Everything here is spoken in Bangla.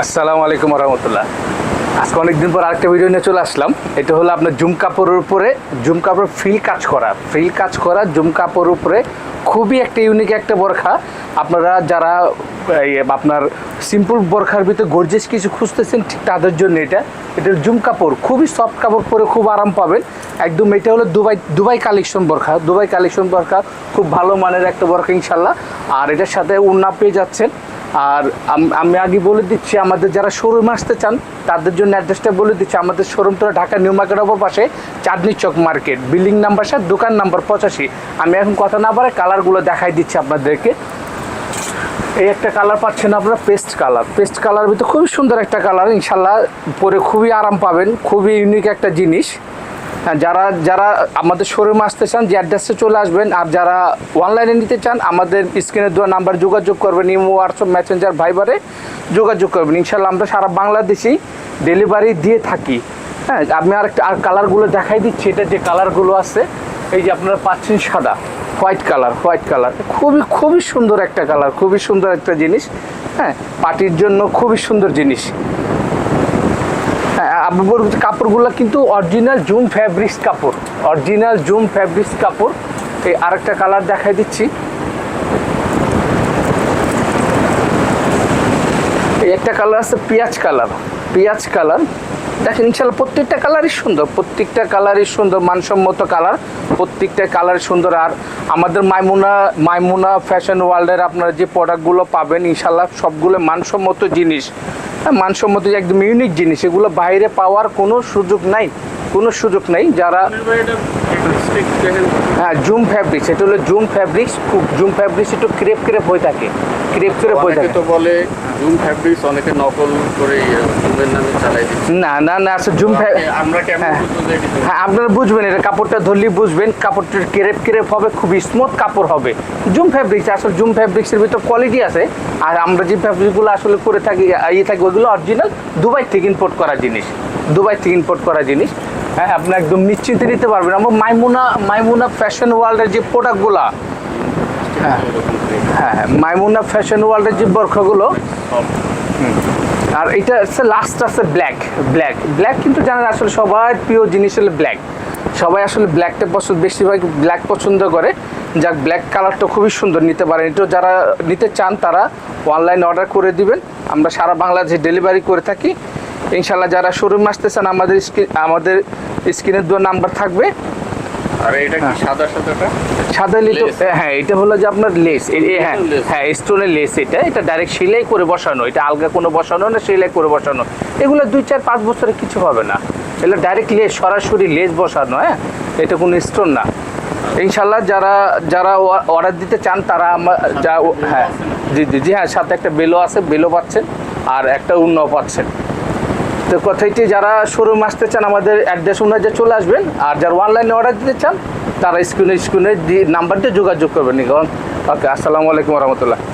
আসসালামু আলাইকুম রহমতুল্লাহ আজকে অনেকদিন পর আরেকটা ভিডিও নিয়ে চলে আসলাম। এটা হলো আপনার জুম কাপড়ের উপরে, জুম কাপড় ফিল কাজ করা। ফিল কাজ করা, জুম কাপড়ের উপরে খুবই একটা ইউনিক একটা বরখা। আপনারা যারা আপনার সিম্পল বরখার ভিতরে গর্জেস কিছু খুঁজতেছেন, ঠিক তাদের জন্য এটা। এটা জুম কাপড়। খুবই সফট কাপড় পরে খুব আরাম পাবেন। একদম এটা হলো Dubai Dubai collection Barkha. Dubai collection Barkha খুব ভালো মানের একটা বরখা ইনশাল্লাহ আর এটার সাথে উন্না পেয়ে যাচ্ছেন। আর আমি আগে বলে দিচ্ছি, আমাদের যারা শোরুমে আসতে চান, তাদের জন্য অ্যাড্রেসটা বলে দিচ্ছি। আমাদের শোরুম তো ঢাকা নিউ মার্কেট অপর পাশে, Chandni Chowk market. Building number সাত, দোকান নাম্বার পঁচাশি। আমি এখন কথা না পারে কালারগুলো দেখাই দিচ্ছি আপনাদেরকে। এই একটা কালার পাচ্ছেন আপনারা পেস্ট কালার পেস্ট কালার ভিতরে খুবই সুন্দর একটা কালার ইনশাল্লাহ পরে খুবই আরাম পাবেন, খুবই ইউনিক একটা জিনিস। যারা যারা আমাদের শোরুমে আসতে চান, যে অ্যাড্রেসে চলে আসবেন, আর যারা অনলাইনে নিতে চান, আমাদের স্ক্রিনে দেওয়া নাম্বার যোগাযোগ করবেন, ইমো হোয়াটসঅ্যাপ মেসেঞ্জার ভাইবারে যোগাযোগ করবেন। ইনশাল্লাহ আমরা সারা বাংলাদেশেই ডেলিভারি দিয়ে থাকি। হ্যাঁ আমি আর একটা আর কালারগুলো দেখাই দিচ্ছি। এটা যে কালারগুলো আছে, এই যে আপনারা পাচ্ছেন সাদা হোয়াইট কালার হোয়াইট কালার খুবই খুবই সুন্দর একটা কালার খুবই সুন্দর একটা জিনিস। হ্যাঁ পার্টির জন্য খুবই সুন্দর জিনিস। যে কাপড়গুলো কিন্তু অরিজিনাল জুম ফ্যাব্রিক্স কাপড় অরিজিনাল জুম ফ্যাব্রিক্স কাপড়। এই আরেকটা কালার দেখাই দিচ্ছি। একটা কালার আছে পেঁয়াজ কালার পেঁয়াজ কালার। দেখেন ইনশাল্লাহ প্রত্যেকটা কালারই সুন্দর, প্রত্যেকটা কালারই সুন্দর, মানসম্মত কালার, প্রত্যেকটা কালার সুন্দর। আর আমাদের মাইমুনা মাইমুনা ফ্যাশন ওয়ার্ল্ডের আপনারা যে প্রোডাক্টগুলো পাবেন ইনশাল্লাহ সবগুলো মানসম্মত জিনিস। হ্যাঁ মানসম্মত একদম ইউনিক জিনিস, এগুলো বাইরে পাওয়ার কোনো সুযোগ নাই। কোনো সুযোগ নেই যারা হ্যাঁ জুম ফ্যাব্রিক্স এটা হলো জুম ফ্যাব্রিক্স খুব জুম ফ্যাব্রিক্স একটু ক্রেপ ক্রেপ হয়ে থাকে ক্রেপ ক্রেপ হয়ে থাকে তো বলে জুম ফ্যাব্রিক্স অনেকে নকল করে জুমের নামে চালাই দিচ্ছে না না না আসলে জুম ফ্যাব আমরা কেমন হ্যাঁ। জুম? হ্যাঁ আপনারা বুঝবেন এটা কাপড়টা ধরলেই বুঝবেন কাপড়টা কেরেপ কেরেপ হবে খুবই স্মুথ কাপড় হবে জুম ফ্যাব্রিক্স আসলে জুম ফ্যাব্রিক্সের ভিতর কোয়ালিটি আছে আর আমরা যে ফ্যাব্রিকগুলো আসলে করে থাকি ইয়ে থাকি ওইগুলো অরিজিনাল দুবাই থেকে ইম্পোর্ট করা জিনিস দুবাই থেকে ইম্পোর্ট করা জিনিস হ্যাঁ আপনি একদম নিশ্চিন্তে নিতে পারবেন। আমরা মাইমুনা মাইমুনা ফ্যাশন ওয়ার্ল্ডের যে প্রোডাক্টগুলো হ্যাঁ হ্যাঁ হ্যাঁ, মাইমুনা ফ্যাশন ওয়ার্ল্ডের যে বরখাগুলো আর এটা হচ্ছে লাস্ট আছে ব্ল্যাক ব্ল্যাক ব্ল্যাক কিন্তু জানেন আসলে সবার প্রিয় জিনিস হলো ব্ল্যাক সবাই আসলে ব্ল্যাকটা পছন্দ বেশিরভাগ ব্ল্যাক পছন্দ করে। যাক ব্ল্যাক কালারটা খুবই সুন্দর নিতে পারেন। এটা যারা নিতে চান তারা অনলাইন অর্ডার করে দিবেন। আমরা সারা বাংলাদেশে ডেলিভারি করে থাকি। ইনশাল্লাহ যারা শোরুমে আসতে চান আমাদের স্ক্রিন আমাদের স্ক্রিনের দু নাম্বার থাকবে। আর এটা কি সাদা সাদাটা? সাদা লিটো হ্যাঁ এটা হলো যে আপনার লেস। হ্যাঁ হ্যাঁ স্টোনের লেস এটা। এটা ডাইরেক্ট সেলাই করে বসানো। এটা আলগা কোনো বসানো না সেলাই করে বসানো। এগুলো দুই চার পাঁচ বছরে কিছু হবে না। এগুলো ডাইরেক্ট লেস সরাসরি লেস বসানো হ্যাঁ? এটা কোনো স্টোন না। ইনশাল্লাহ যারা যারা অর্ডার দিতে চান তারা আমার যা হ্যাঁ। জি জি জি হ্যাঁ সাথে একটা বেলো আছে বেলো পাচ্ছেন আর একটা উন্নও পাচ্ছেন। তো কথাইটি যারা শোরুম আসতে চান, আমাদের অ্যাড্রেস অনুযায়ী চলে আসবেন। আর যারা অনলাইনে অর্ডার দিতে চান, তারা স্ক্রিনে স্ক্রিনে নাম্বার দিয়ে যোগাযোগ করবেন। ওকে আসসালামু আলাইকুম রহমতুল্লাহ।